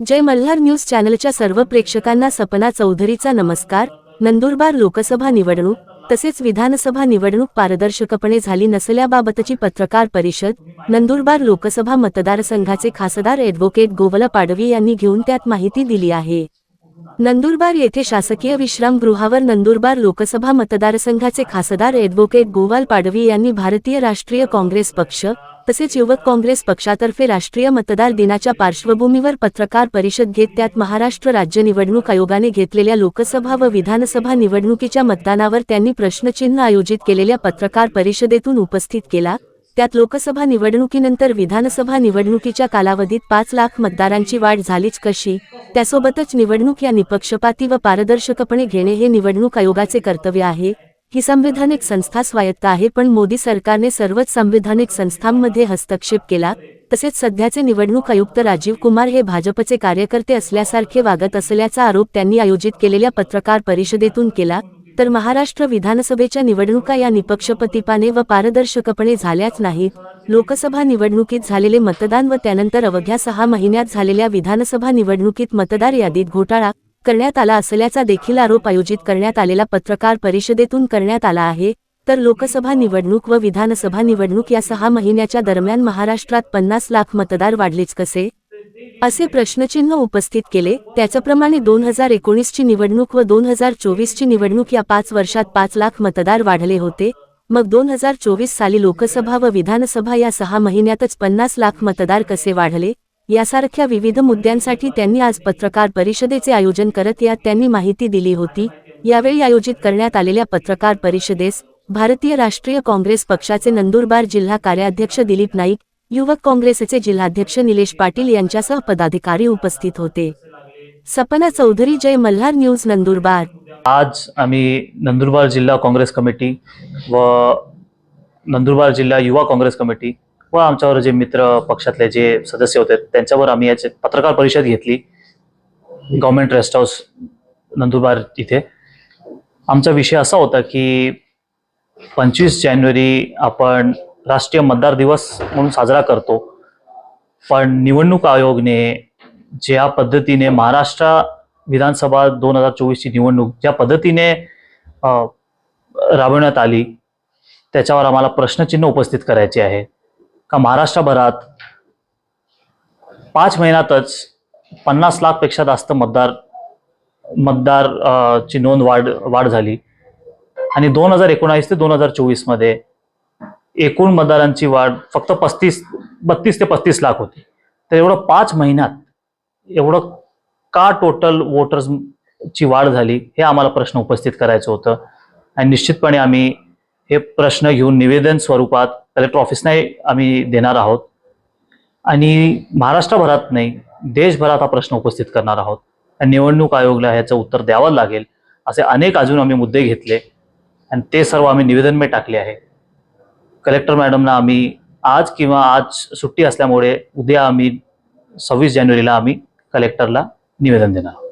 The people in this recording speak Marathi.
जय मल्हार न्यूज चॅनलच्या सर्व प्रेक्षकांना सपना चौधरीचा नमस्कार. नंदुरबार लोकसभा निवडणूक तसेच विधानसभा निवडणूक पारदर्शकपणे झाली नसल्याबाबतची पत्रकार परिषद नंदुरबार लोकसभा मतदारसंघाचे खासदार ॲडव्होकेट गोवला पाडवी यांनी घेऊन त्यात माहिती दिली आहे. नंदुरबार येथे शासकीय विश्रामगृहावर नंदुरबार लोकसभा मतदारसंघाचे खासदार ॲडव्होकेट गोवाल पाडवी यांनी भारतीय राष्ट्रीय काँग्रेस पक्ष तसेच युवक काँग्रेस पक्षातर्फे राष्ट्रीय मतदार दिनाच्या पार्श्वभूमीवर पत्रकार परिषद घेत त्यात महाराष्ट्र राज्य निवडणूक आयोगाने घेतलेल्या लोकसभा व विधानसभा निवडणुकीच्या मतदानावर त्यांनी प्रश्नचिन्ह आयोजित केलेल्या पत्रकार परिषदेतून उपस्थित केला. त्यात लोकसभा निवडणुकीनंतर विधानसभा निवडणुकीच्या कालावधीत पाच लाख मतदारांची वाढ झालीच कशी? त्यासोबतच निवडणूक या निपक्षपाती व पारदर्शकपणे घेणे हे निवडणूक आयोगाचे कर्तव्य आहे. ही संविधानिक संस्था स्वायत्त आहे पण मोदी सरकारने सर्वच संविधानिक संस्थांमध्ये हस्तक्षेप केला तसेच सध्याचे निवडणूक आयुक्त राजीव कुमार हे भाजपचे कार्यकर्ते असल्यासारखे वागत असल्याचा आरोप त्यांनी आयोजित केलेल्या पत्रकार परिषदेतून केला तर महाराष्ट्र विधानसभेच्या निवडणुका या निपक्षपतीपाने व पारदर्शकपणे झाल्याच नाहीत. लोकसभा निवडणुकीत झालेले मतदान व त्यानंतर अवघ्या सहा महिन्यात झालेल्या विधानसभा निवडणुकीत मतदार यादीत घोटाळा करण्यात आला असल्याचा देखील आरोप आयोजित करण्यात आलेला पत्रकार परिषदेतून करण्यात आला आहे तर लोकसभा निवडणूक व विधानसभा निवडणूक या सहा महिन्याच्या दरम्यान महाराष्ट्रात पन्नास लाख मतदार वाढलेच कसे? असे प्रश्नचिन्ह उपस्थित केले. त्याचप्रमाणे दोन हजार एकोणीसची निवडणूक व दोन हजार चोवीसची निवडणूक या पाच वर्षात पाच लाख मतदार वाढले होते. मग दोन हजार चोवीस साली लोकसभा व विधानसभा या सहा महिन्यातच पन्नास लाख मतदार कसे वाढले? यासारख्या विविध मुद्द्यांसाठी त्यांनी आज पत्रकार परिषदेचे आयोजन करत यात त्यांनी माहिती दिली होती. यावेळी आयोजित करण्यात आलेल्या पत्रकार परिषदेस भारतीय राष्ट्रीय काँग्रेस पक्षाचे नंदुरबार जिल्हा कार्याध्यक्ष दिलीप नाईक युवक काँग्रेसचे जिल्हाध्यक्ष निलेश पाटील यांच्यासह पदाधिकारी उपस्थित होते. सपना चौधरी जय मल्हार न्यूज नंदुरबार. आज आम्ही नंदुरबार जिल्हा काँग्रेस कमिटी व नंदुरबार जिल्हा युवा काँग्रेस कमिटी व आमच्यावर जे मित्र पक्षातले जे सदस्य होते त्यांच्यावर आम्ही याची पत्रकार परिषद घेतली. गव्हर्नमेंट रेस्ट हाऊस नंदुरबार इथे. आमचा विषय असा होता की पंचवीस जानेवारी आपण राष्ट्रीय मतदार दिवस म्हणून साजरा करतो. पण निवडणूक आयोगने ज्या पद्धतीने महाराष्ट्र विधानसभा दोन हजार चोवीसची निवडणूक ज्या पद्धतीने राबवण्यात आली त्याच्यावर आम्हाला प्रश्नचिन्ह उपस्थित करायचे आहे. का महाराष्ट्रभरात पाच महिन्यातच पन्नास लाखपेक्षा जास्त मतदार मतदार ची नोंद वाढ वाढ झाली. आणि दोन हजार एकोणावीस ते दोन हजार चोवीसमध्ये एकूण मतदारांची वाढ फक्त पस्तीस बत्तीस ते पस्तीस लाख होती. तर एवढं पाच महिन्यात एवढं का टोटल वोटर्स ची वाढ झाली हे आम्हाला प्रश्न उपस्थित करायचं होतं. आणि निश्चितपणे आम्ही हे प्रश्न घेऊन निवेदन स्वरूपात कलेक्टर ऑफिसने आम्ही देणार आहोत. आणि महाराष्ट्रभरात नाही देशभरात हा प्रश्न उपस्थित करणार आहोत. आणि निवडणूक आयोगाला ह्याचं उत्तर द्यावं लागेल असे अनेक अजून आम्ही मुद्दे घेतले. आणि ते सर्व आम्ही निवेदनमे टाकले आहे. कलेक्टर मॅडमना आम्ही आज किंवा आज सुट्टी असल्यामुळे उद्या आम्ही सव्वीस जानेवारीला आम्ही कलेक्टरला निवेदन देणार